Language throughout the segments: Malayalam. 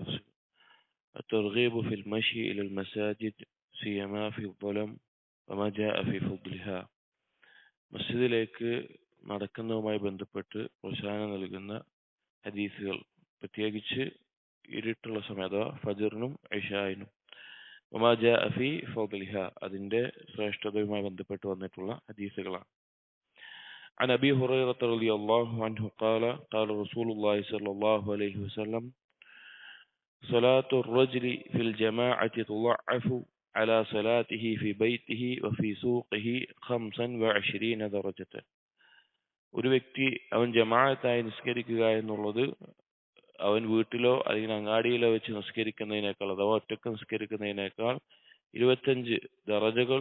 المتصل الترغيب في المشي إلى المساجد سيما في الظلم وما جاء في فضلها മസ്ജിദിലേക്ക് നടക്കുന്നതുമായി ബന്ധപ്പെട്ട് പ്രോത്സാഹനം നൽകുന്ന ഹദീസുകൾ പ്രത്യേകിച്ച് ഇരുട്ടുള്ള സമയം അഥവാ ഫജറിനും ഇഷായിനും وما جاء في فضلها അതിന്റെ ശ്രേഷ്ഠതയുമായി ബന്ധപ്പെട്ട് വന്നിട്ടുള്ള ഹദീസുകളാണ് عن أبي هريرة رضي الله عنه قال قال رسول الله صلى الله عليه وسلم صلاة الرجل في الجماعة تضعف على صلاته في بيته وفي سوقه خمسا وعشرين درجة ഒരു വ്യക്തി അവൻ ജമാഅത്തായി നിസ്കരിക്കുക എന്നുള്ളത് അവൻ വീട്ടിലോ അല്ലെങ്കിൽ അങ്ങാടിയിലോ വെച്ച് നിസ്കരിക്കുന്നതിനേക്കാൾ അഥവാ ഒറ്റക്ക് നിസ്കരിക്കുന്നതിനേക്കാൾ ഇരുപത്തഞ്ച് ദറജകൾ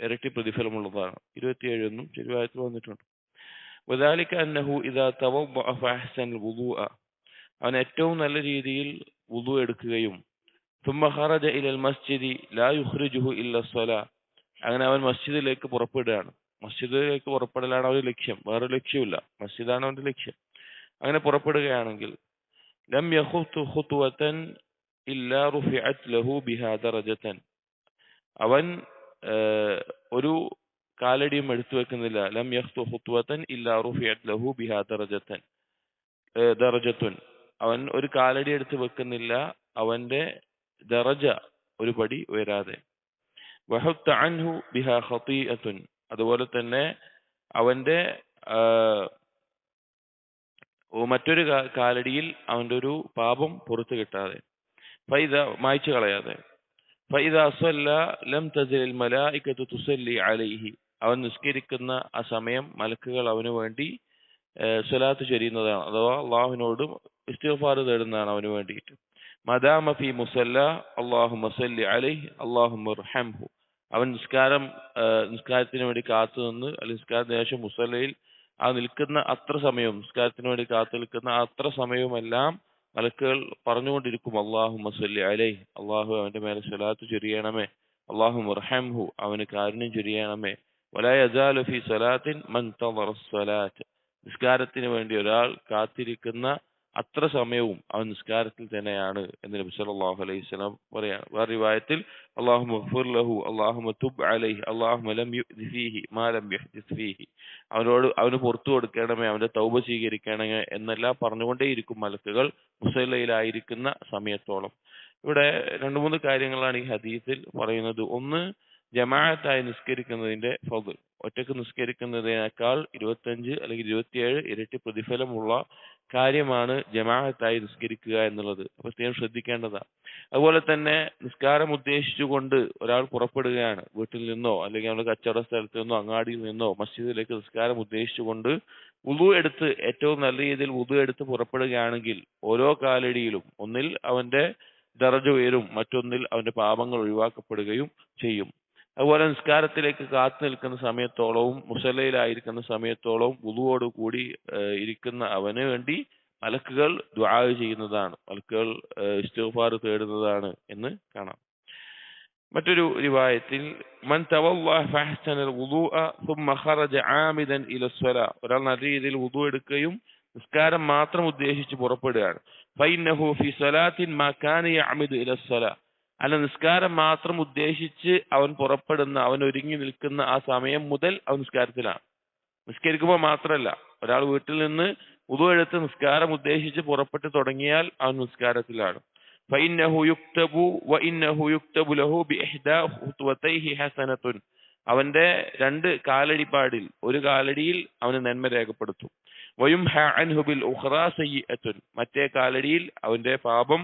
ഇരട്ടി പ്രതിഫലമുള്ളതാണ് ഇരുപത്തിയേഴ് എന്നും ശരിവായത്തിൽ വന്നിട്ടുണ്ട് وذلك أنه إذا توضأ فأحسن الوضوء അവൻ ഏറ്റവും നല്ല രീതിയിൽ ഉദു എടുക്കുകയും തുമ്മഹറജ ഇലൽ മസ്ജിദി ലാ യുഹ്രിജുഹു ഇല്ല അങ്ങനെ അവൻ മസ്ജിദിലേക്ക് പുറപ്പെടുകയാണ്. മസ്ജിദിലേക്ക് പുറപ്പെടലാണ് അവന്റെ ലക്ഷ്യം. വേറെ ലക്ഷ്യമില്ല മസ്ജിദാണ് അവന്റെ ലക്ഷ്യം. അങ്ങനെ പുറപ്പെടുകയാണെങ്കിൽ ലം യഹുത്തു ഇല്ലാ റുഫിഅത് ലഹു ബിഹാ അവൻ ഒരു കാലടിയും എടുത്തു വെക്കുന്നില്ല. ലം യഹ്തു ഹുത്തുവത്തൻ ഇല്ലാ റുഫിഅത് ലഹു ബിഹാ ദറജത്തൻ ദറജത്തുൻ അവൻ ഒരു കാലടി എടുത്ത് വെക്കുന്നില്ല. അവന്റെ ദറജ ഒരു പടി ഉയരാതെ. അൻഹു അതുപോലെ തന്നെ അവന്റെ മറ്റൊരു കാലടിയിൽ അവന്റെ ഒരു പാപം പുറത്തു കിട്ടാതെ. ഫൈദ മായ്ച്ചു കളയാതെ. ഫൈദ അസല്ല ലം തസിൽ മലായിക്കത്ത് തുസല്ലി അലൈഹി. അവൻ നിസ്കരിക്കുന്ന ആ സമയം മലക്കുകൾ അവന് വേണ്ടി സ്വലാത്ത് ചൊരിയുന്നതാണ്. അഥവാ അള്ളാഹുവിനോട് ഇസ്തിഫാർ തേടുന്നതാണ് അവന് വേണ്ടിയിട്ട്. മദാമ ഫി മുസല്ല അള്ളാഹു മസല്ലി അലൈഹി അള്ളാഹു അവൻ നിസ്കാരം നിസ്കാരത്തിന് വേണ്ടി കാത്തു നിന്ന് അല്ലെങ്കിൽ നിസ്കാരത്തിന് ശേഷം മുസല്ലയിൽ ആ നിൽക്കുന്ന അത്ര സമയവും നിസ്കാരത്തിന് വേണ്ടി കാത്തു നിൽക്കുന്ന അത്ര സമയവുമെല്ലാം മലക്കുകൾ പറഞ്ഞുകൊണ്ടിരിക്കും അള്ളാഹു മസല്ലി അലൈഹി അള്ളാഹു അവന്റെ മേലെ സ്വലാത്ത് ചൊരിയണമേ അള്ളാഹു മുർഹംഹു അവന് കാരുണ്യം ചൊരിയണമേ. വലാ യസാലു ഫി സലാത്തിൻ മൻ സ്വലാത്ത്. നിസ്കാരത്തിന് വേണ്ടി ഒരാൾ കാത്തിരിക്കുന്ന അത്ര സമയവും അവൻ നിസ്കാരത്തിൽ തന്നെയാണ് എന്ന് നബി സല്ലല്ലാഹു അലൈഹി വസല്ലം പറയാണ് വേറെ റിവായത്തിൽ മഗ്ഫിർ ലഹു അല്ലാഹു തുബ് അലൈഹി അല്ലാഹു ലം യുഹ്ദി ഫീഹി മാ ലം യഹ്ദിസ് ഫീഹി. അവനോട് അവന് പുറത്തു കൊടുക്കണമേ അവന്റെ തൗബ സ്വീകരിക്കണമേ എന്നെല്ലാം പറഞ്ഞുകൊണ്ടേയിരിക്കും മലക്കുകൾ മുസല്ലയിലായിരിക്കുന്ന സമയത്തോളം. ഇവിടെ രണ്ടു മൂന്ന് കാര്യങ്ങളാണ് ഈ ഹദീസിൽ പറയുന്നത്. ഒന്ന് ജമാഅത്തായി നിസ്കരിക്കുന്നതിന്റെ ഫضൽ ഒറ്റയ്ക്ക് നിസ്കരിക്കുന്നതിനേക്കാൾ ഇരുപത്തഞ്ച് അല്ലെങ്കിൽ ഇരുപത്തിയേഴ് ഇരട്ടി പ്രതിഫലമുള്ള കാര്യമാണ് ജമാഅത്തായി നിസ്കരിക്കുക എന്നുള്ളത്. അപ്പൊ പ്രത്യേകം ശ്രദ്ധിക്കേണ്ടതാണ്. അതുപോലെ തന്നെ നിസ്കാരം ഉദ്ദേശിച്ചുകൊണ്ട് ഒരാൾ പുറപ്പെടുകയാണ്. വീട്ടിൽ നിന്നോ അല്ലെങ്കിൽ നമ്മുടെ കച്ചവട സ്ഥലത്ത് നിന്നോ അങ്ങാടിയിൽ നിന്നോ മസ്ജിദിലേക്ക് നിസ്കാരം ഉദ്ദേശിച്ചുകൊണ്ട് ഉതു എടുത്ത് ഏറ്റവും നല്ല രീതിയിൽ ഉതു എടുത്ത് പുറപ്പെടുകയാണെങ്കിൽ ഓരോ കാലടിയിലും ഒന്നിൽ അവന്റെ ദറജ ഉയരും മറ്റൊന്നിൽ അവന്റെ പാപങ്ങൾ ഒഴിവാക്കപ്പെടുകയും ചെയ്യും. അതുപോലെ നിസ്കാരത്തിലേക്ക് കാത്തു നിൽക്കുന്ന സമയത്തോളവും മുസലയിലായിരിക്കുന്ന സമയത്തോളവും ഉതുവോട് കൂടി ഇരിക്കുന്ന അവന് വേണ്ടി മലക്കുകൾ ദ്വാ ചെയ്യുന്നതാണ്. മലക്കുകൾ ഇസ്തഫാർ തേടുന്നതാണ് എന്ന് കാണാം. മറ്റൊരു റിവായത്തിൽ മൻ ഒരാൾ നല്ല രീതിയിൽ ഉദു എടുക്കുകയും നിസ്കാരം മാത്രം ഉദ്ദേശിച്ച് പുറപ്പെടുകയാണ്. അല്ല നിസ്കാരം മാത്രം ഉദ്ദേശിച്ച് അവൻ പുറപ്പെടുന്ന അവൻ ഒരുങ്ങി നിൽക്കുന്ന ആ സമയം മുതൽ അവൻ നിസ്കാരത്തിലാണ്. നിസ്കരിക്കുമ്പോൾ മാത്രമല്ല ഒരാൾ വീട്ടിൽ നിന്ന് ഉതുവെടുത്ത് നിസ്കാരം ഉദ്ദേശിച്ച് പുറപ്പെട്ട് തുടങ്ങിയാൽ അവൻ നിസ്കാരത്തിലാണ്. അവന്റെ രണ്ട് കാലടിപ്പാടിൽ ഒരു കാലടിയിൽ അവന് നന്മ രേഖപ്പെടുത്തും. മറ്റേ കാലടിയിൽ അവന്റെ പാപം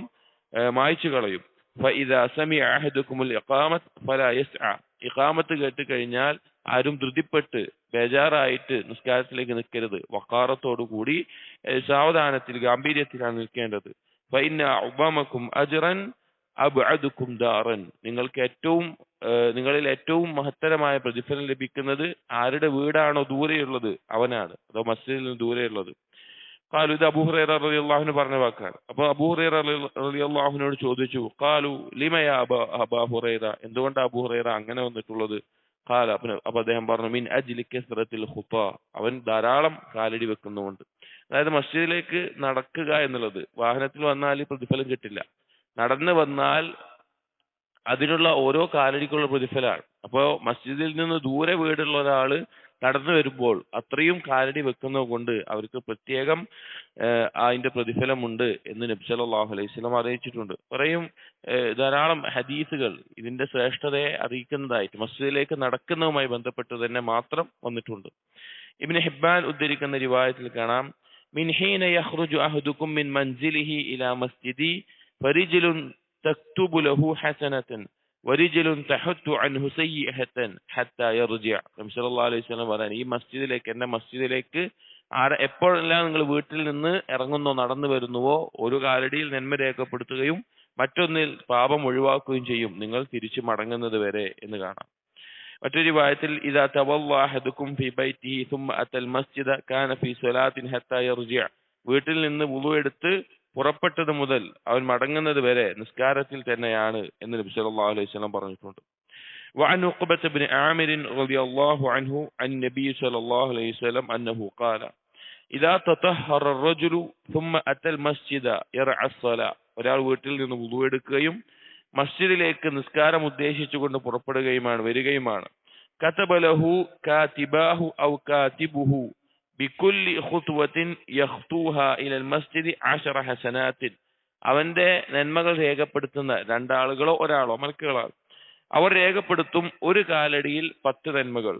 മായ്ച്ചു കളയും ഫൈദ സമി അഹദുക്കുമുൽ ഇഖാമത്ത് ഫല യസ്അ ഇഖാമത്ത് കേട്ട് കഴിഞ്ഞാൽ ആരും ധൃതിപ്പെട്ട് ബേജാറായിട്ട് നിസ്കാരത്തിലേക്ക് നിൽക്കരുത്. വക്കാറത്തോടു കൂടി സാവധാനത്തിൽ ഗാംഭീര്യത്തിലാണ് നിൽക്കേണ്ടത്. ഫൈന ഉബാമക്കും അജറൻ അബ്അദുക്കും ദാറൻ. നിങ്ങൾക്ക് ഏറ്റവും നിങ്ങളിൽ ഏറ്റവും മഹത്തരമായ പ്രതിഫലം ലഭിക്കുന്നത് ആരുടെ വീടാണോ ദൂരെയുള്ളത് അവനാണ്. അതോ മസ്ജിദിൽ നിന്ന് ദൂരെയുള്ളത്. കാലു ഇത് അബൂഹുറൈറ റളിയല്ലാഹുവിന് പറഞ്ഞ വാക്കാണ്. അപ്പൊ അബൂഹുറൈറ റളിയല്ലാഹുവിനോട് ചോദിച്ചു കാലു ലിമയ ഹുറൈറ? എന്തുകൊണ്ട് അബൂഹുറൈറ അങ്ങനെ വന്നിട്ടുള്ളത്? കാല അപ്പൊ അദ്ദേഹം പറഞ്ഞു മിൻ അജ്ലി കസ്റത്തിൽ ഖുത്ത. അവൻ ധാരാളം കാലടി വെക്കുന്നുണ്ട്. അതായത് മസ്ജിദിലേക്ക് നടക്കുക എന്നുള്ളത് വാഹനത്തിൽ വന്നാൽ പ്രതിഫലം കിട്ടില്ല. നടന്നു വന്നാൽ അതിനുള്ള ഓരോ കാലടിക്കുള്ള പ്രതിഫലമാണ്. അപ്പോൾ മസ്ജിദിൽ നിന്ന് ദൂരെ വീടുള്ള ഒരാൾ നടന്നു വരുമ്പോൾ അത്രയും കാലടി വെക്കുന്നത് കൊണ്ട് അവർക്ക് പ്രത്യേകം അതിന്റെ പ്രതിഫലമുണ്ട് എന്ന് നബി സല്ലല്ലാഹു അലൈഹി വസല്ലം അറിയിച്ചിട്ടുണ്ട്. പറയും ധാരാളം ഹദീസുകൾ ഇതിന്റെ ശ്രേഷ്ഠതയെ അറിയിക്കുന്നതായിട്ട് മസ്ജിദിലേക്ക് നടക്കുന്നതുമായി ബന്ധപ്പെട്ട് തന്നെ മാത്രം വന്നിട്ടുണ്ട്. ഇബ്നു ഹിബ്ബാൻ ഉദ്ധരിക്കുന്ന റിവായത്തിൽ കാണാം യഖ്റുജു അഹദുക്കും മിൻ മൻസിലിഹി ഇലാ മസ്ജിദി ഫരിജുലുൻ തക്തുബു ലഹു ഹസനതൻ വരിജലുൻ തഹത്തു അൻഹു സയ്യിഅഹതൻ ഹത്താ യർജിഅ നബി അലൈഹി വസല്ലം പറയാൻ ഈ മസ്ജിദിലേക്ക് എന്റെ മസ്ജിദിലേക്ക് ആര എപ്പോഴെല്ലാം നിങ്ങൾ വീട്ടിൽ നിന്ന് ഇറങ്ങുന്നോ നടന്നു വരുന്നുവോ ഒരു കാലടിയിൽ നന്മ രേഖപ്പെടുത്തുകയും മറ്റൊന്നിൽ പാപം ഒഴിവാക്കുകയും ചെയ്യും. നിങ്ങൾ തിരിച്ചു മടങ്ങുന്നത് വരെ എന്ന് കാണാം. മറ്റൊരു വായത്തിൽ ഇതാ തവല്ലാഹദുക്കും ഫി ബൈത്തിഹി സുമ്മ അത്തൽ മസ്ജിദ കാന ഫി സ്വലാത്തിൻ ഹത്താ യർജിഅ. വീട്ടിൽ നിന്ന് വുളു എടുത്ത് പുറപ്പെട്ടത് മുതൽ അവൻ മടങ്ങുന്നത് വരെ നിസ്കാരത്തിൽ തന്നെയാണ് എന്ന് നബി സല്ലല്ലാഹു അലൈഹി വസല്ലം പറഞ്ഞിട്ടുണ്ട് وعن عقبة بن عامر رضي الله عنه عن النبي صلى الله عليه وسلم أنه قال إذا تطهر الرجل ثم أتى المسجد يرعى الصلاة ഒരാൾ വീട്ടിൽ നിന്ന് വുളു എടുക്കുകയും മസ്ജിദിലേക്ക് നിസ്കാരം ഉദ്ദേശിച്ചുകൊണ്ട് പുറപ്പെടുകയുമാണ് വരികയുമാണ് കതബലഹു കാതിബാഹു ഔ കാതിബുഹു ബിക്കുല്ലി ഖുത്വത്തിൻ യഖ്തൂഹ ഇലൽ മസ്ജിദി അശറ ഹസനാത്തിൻ. അവന്റെ നന്മകൾ രേഖപ്പെടുത്തുന്ന രണ്ടാളുകളോ ഒരാളോ മലക്കുകളോ അവർ രേഖപ്പെടുത്തും ഒരു കാലടിയിൽ പത്ത് നന്മകൾ.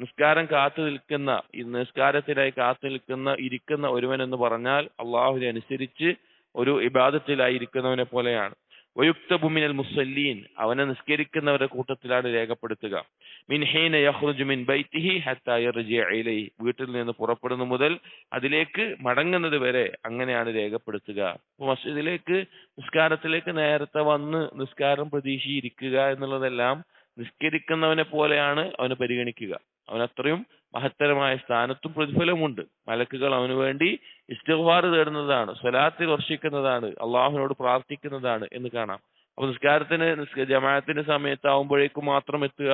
നിസ്കാരം കാത്തു നിൽക്കുന്ന നിസ്കാരത്തിനായി കാത്തു നിൽക്കുന്ന ഇരിക്കുന്ന ഒരുവൻ എന്ന് പറഞ്ഞാൽ അള്ളാഹുവിനെ അനുസരിച്ച് ഒരു ഇബാദത്തിലായിരിക്കുന്നവനെ പോലെയാണ്. വയുക്തബു മിനൽ മുസല്ലീൻ അവനെ നിസ്കരിക്കുന്നവരുടെ കൂട്ടത്തിലാണ് രേഖപ്പെടുത്തുക. മിൻ ഹീന യഖ്റുജു മിൻ ബൈത്തിഹി ഹത്താ ഇലൈഹി. വീട്ടിൽ നിന്ന് പുറപ്പെടുന്ന മുതൽ അതിലേക്ക് മടങ്ങുന്നത് വരെ അങ്ങനെയാണ് രേഖപ്പെടുത്തുക. മസ്ജിദിലേക്ക് നിസ്കാരത്തിലേക്ക് നേരത്തെ വന്ന് നിസ്കാരം പ്രതീക്ഷിച്ചിരിക്കുക എന്നുള്ളതെല്ലാം നിസ്കരിക്കുന്നവനെ പോലെയാണ് അവന് പരിഗണിക്കുക. അവനത്രയും മഹത്തരമായ സ്ഥാനത്തും പ്രതിഫലമുണ്ട്. മലക്കുകൾ അവന് വേണ്ടി ഇസ്തിഗ്ഫാർ തേടുന്നതാണ് സ്വലാത്തിൽ വർഷിക്കുന്നതാണ് അള്ളാഹുവിനോട് പ്രാർത്ഥിക്കുന്നതാണ് എന്ന് കാണാം അപ്പൊ നിസ്കാരത്തിന് നിസ്ക- ജമാഅത്തിന്റെ സമയത്താവുമ്പോഴേക്കും മാത്രം എത്തുക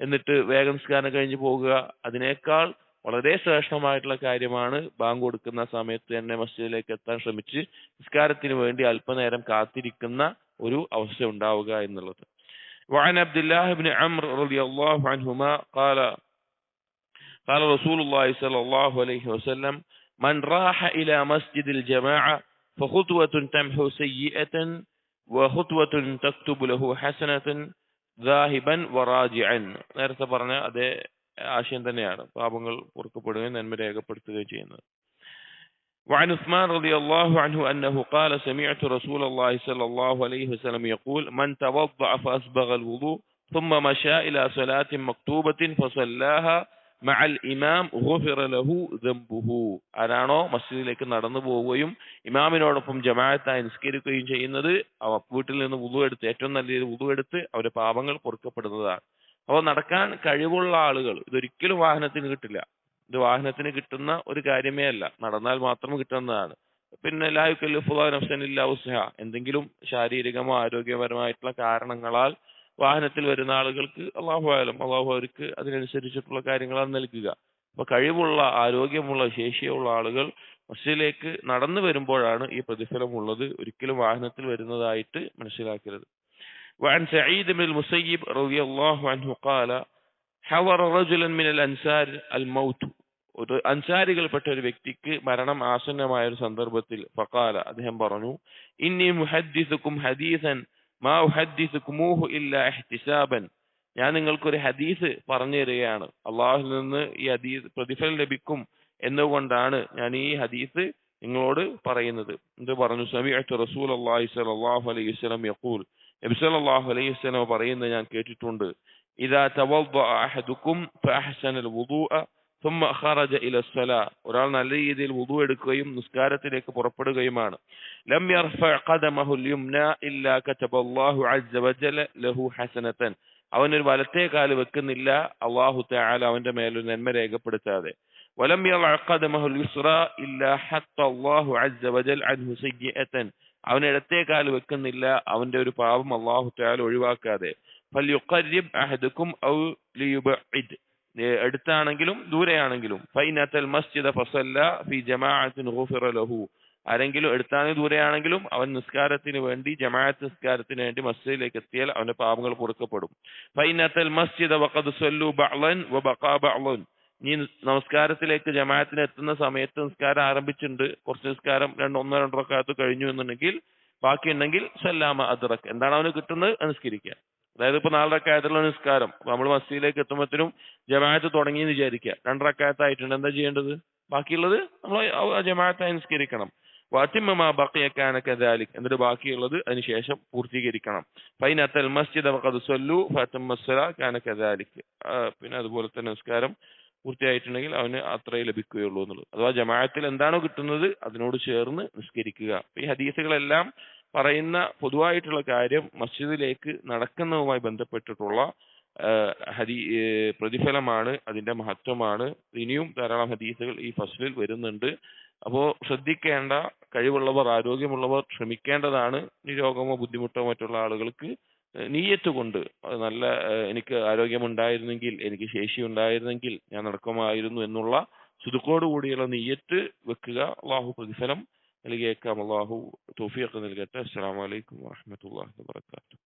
എന്നിട്ട് വേഗം നിസ്കാരം കഴിഞ്ഞ് പോകുക അതിനേക്കാൾ വളരെ ശ്രേഷ്ഠമായിട്ടുള്ള കാര്യമാണ് ബാങ്ക് കൊടുക്കുന്ന സമയത്ത് തന്നെ മസ്ജിദിലേക്ക് എത്താൻ ശ്രമിച്ച് നിസ്കാരത്തിന് വേണ്ടി അല്പനേരം കാത്തിരിക്കുന്ന ഒരു അവസ്ഥ ഉണ്ടാവുക എന്നുള്ളത് وعن عبد الله بن عمرو رضي الله عنهما قال قال رسول الله صلى الله عليه وسلم من راح إلى مسجد الجماعة فخطوة تمحو سيئة وخطوة تكتب له حسنة ذاهبا وراجعا നേരത്തെ പറഞ്ഞ അതേ ആശയം തന്നെയാണ് പാപങ്ങൾ പൊറുക്കപ്പെടുകയും നന്മ രേഖപ്പെടുത്തുകയും ചെയ്യുന്നത് وعن عثمان رضي الله عنه أنه قال سمعت رسول الله صلى الله عليه وسلم يقول من توضأ فأسبغ الوضوء ثم مشى إلى صلاة مكتوبة فصلاها മഅൽ ഇമാം ലഹു ദംബുഹു. ആരാണോ മസ്ജിദിലേക്ക് നടന്നു പോവുകയും ഇമാമിനോടൊപ്പം ജമാഅത്തായി നിസ്കരിക്കുകയും ചെയ്യുന്നത് അവ വീട്ടിൽ നിന്ന് ഉതുവെടുത്ത് ഏറ്റവും നല്ല രീതിയിൽ ഉതുവെടുത്ത് അവരുടെ പാപങ്ങൾ പൊറുക്കപ്പെടുന്നതാണ്. അവ നടക്കാൻ കഴിവുള്ള ആളുകൾ ഇതൊരിക്കലും വാഹനത്തിന് കിട്ടില്ല. ഇത് വാഹനത്തിന് കിട്ടുന്ന ഒരു കാര്യമേ അല്ല. നടന്നാൽ മാത്രം കിട്ടുന്നതാണ്. പിന്നെ ലായുക്കല്ലു ഫുലാ നഫ്സനില്ലാ ഉസ്ഹ എന്തെങ്കിലും ശാരീരികമോ ആരോഗ്യപരമായിട്ടുള്ള കാരണങ്ങളാൽ വാഹനത്തിൽ വരുന്ന ആളുകൾക്ക് അള്ളാഹു ആയാലും അള്ളാഹു അവർക്ക് അതിനനുസരിച്ചിട്ടുള്ള കാര്യങ്ങളാണ് നൽകുക അപ്പൊ കഴിവുള്ള ആരോഗ്യമുള്ള ശേഷിയുള്ള ആളുകൾ മസ്ജിദിലേക്ക് നടന്നു വരുമ്പോഴാണ് ഈ പ്രതിഫലം ഉള്ളത് ഒരിക്കലും വാഹനത്തിൽ വരുന്നതായിട്ട് മനസ്സിലാക്കരുത് وعن سعيد بن المسيب رضي الله عنه قال حضر رجلا من الأنصار الموت ഒരു അൻസാരികൾപ്പെട്ട ഒരു വ്യക്തിക്ക് മരണം ആസന്നമായ ഒരു സന്ദർഭത്തിൽ ഫക്കാല അദ്ദേഹം പറഞ്ഞു ഇന്നി മുഹദ്ദിസുക്കും ഹദീസൻ മാ ഉഹദ്ദിസുക്കുമൂഹു ഇല്ല എഹ്തിസാബൻ ഞാൻ നിങ്ങൾക്കൊരു ഹദീസ് പറഞ്ഞു തരികയാണ് അള്ളാഹുവിൽ നിന്ന് ഈ ഹദീസ് പ്രതിഫലം ലഭിക്കും എന്നുകൊണ്ടാണ് ഞാൻ ഈ ഹദീസ് നിങ്ങളോട് പറയുന്നത്. എന്ത് പറഞ്ഞു? സമീഅത്ത് റസൂൽ അള്ളാഹി സലാഹു അലൈഹി വസല്ലം യഖൂൽ. നബി സ്വല്ലല്ലാഹു അലൈഹി വസല്ലം പറയുന്നത് ഞാൻ കേട്ടിട്ടുണ്ട്. ഇദാ തവദ്ദഅ അഹദുക്കും ഫഅഹ്സനൽ വുദൂഅ തുമ്മ ഖറജ ഇല സ്വല ഒരാൾ നല്ല രീതിയിൽ വുദു എടുക്കുകയും നിസ്കാരത്തിലേക്ക് പുറപ്പെടുകയുമാണ്. ലം യർഫ ഖദമഹു യുംന ഇല്ലാ കതബല്ലാഹു അസ്സ വജല ലഹു ഹസനതൻ അവൻ ഒരു വലത്തെ കാൽ വെക്കുന്നില്ല. അള്ളാഹു തആല അവന്റെ മേലൊരു നന്മ രേഖപ്പെടുത്താതെ. വലം യർഅ ഖദമഹു ഇല്ലാ ഹത്ത അല്ലാഹു അസ്സ വജൽ അൻഹു സയ്യിഅതൻ. അവൻ ഇടത്തെ കാൽ വെക്കുന്നില്ല. അവന്റെ ഒരു പാപം അള്ളാഹു തആല ഒഴിവാക്കാതെ. ഫൽ യുഖറിബ് ഔ ലിയുബഇദ്. അടുത്താണെങ്കിലും ദൂരെയാണെങ്കിലും. ഫൈനത്തൽ മസ്ജിദ് ഫസല്ല ഫി ജമാഅത്തിൻ ഗുഫിറ ലഹു. ആരെങ്കിലും എടുത്താണെങ്കിൽ ദൂരെയാണെങ്കിലും അവൻ നിസ്കാരത്തിന് വേണ്ടി ജമാഅത്ത് നിസ്കാരത്തിന് വേണ്ടി മസ്ജിദിലേക്ക് എത്തിയാൽ അവന്റെ പാപങ്ങൾ പൊറുക്കപ്പെടും. ഫൈനത്തൽ മസ്ജിദ് വഖദ് സല്ലു ബഅ്ലൻ വബഖാ ബഅ്ലൻ. നീ നമസ്കാരത്തിലേക്ക് ജമാഅത്തിന് എത്തുന്ന സമയത്ത് നിസ്കാരം ആരംഭിച്ചിട്ടുണ്ട്. കുറച്ച് നിസ്കാരം രണ്ട് ഒന്നോ രണ്ടോ കാലത്ത് കഴിഞ്ഞു എന്നുണ്ടെങ്കിൽ ബാക്കിയുണ്ടെങ്കിൽ സല്ലാമ അദ്റക്. എന്താണ് അവന് കിട്ടുന്നത്? നിസ്കരിക്കുക അതായത് ഇപ്പൊ നാല് റക്കായത്തുള്ള നിസ്കാരം. നമ്മൾ മസ്ജിദിലേക്ക് എത്തുമ്പോഴത്തേനും ജമാഅത്ത് തുടങ്ങി എന്ന് വിചാരിക്കുക രണ്ട് റക്കായത്തായിട്ടുണ്ട് എന്താ ചെയ്യേണ്ടത്? ബാക്കിയുള്ളത് നമ്മൾ ജമാഅത്തായി നിസ്കരിക്കണം വാത്തിമ്മ ബക്കിയക്കാന കദാലിക്. എന്നിട്ട് ബാക്കിയുള്ളത് അതിനുശേഷം പൂർത്തീകരിക്കണം. പൈനത്തൽ മസ്ജിദ് സല്ലു ഫതമ്മസ്സല കാന കദാലിക്. പിന്നെ അതുപോലെ തന്നെ നിസ്കാരം പൂർത്തിയായിട്ടുണ്ടെങ്കിൽ അവന് അത്രേ ലഭിക്കുകയുള്ളൂ എന്നുള്ളത്. അഥവാ ജമാഅത്തിൽ എന്താണോ കിട്ടുന്നത് അതിനോട് ചേർന്ന് നിസ്കരിക്കുക. ഈ ഹദീസുകളെല്ലാം പറയുന്ന പൊതുവായിട്ടുള്ള കാര്യം മസ്ജിദിലേക്ക് നടക്കുന്നതുമായി ബന്ധപ്പെട്ടിട്ടുള്ള ഹദീ പ്രതിഫലമാണ് അതിന്റെ മഹത്വമാണ്. ഇനിയും ധാരാളം ഹദീസുകൾ ഈ ഫസ്ലിൽ വരുന്നുണ്ട്. അപ്പോ ശ്രദ്ധിക്കേണ്ട കഴിവുള്ളവർ ആരോഗ്യമുള്ളവർ ശ്രമിക്കേണ്ടതാണ് ഈ രോഗമോ ബുദ്ധിമുട്ടോ മറ്റുള്ള ആളുകൾക്ക് നീയത്തുകൊണ്ട് നീയത്ത് കൊണ്ട്. നല്ല എനിക്ക് ആരോഗ്യമുണ്ടായിരുന്നെങ്കിൽ എനിക്ക് ശേഷി ഉണ്ടായിരുന്നെങ്കിൽ ഞാൻ നടക്കുമായിരുന്നു എന്നുള്ള സുതുക്കോട് കൂടിയുള്ള നീയത്ത് വെക്കുക അള്ളാഹു പ്രതിഫലം نلقاكم الله. توفيقا نلقاكم السلام عليكم ورحمة الله وبركاته.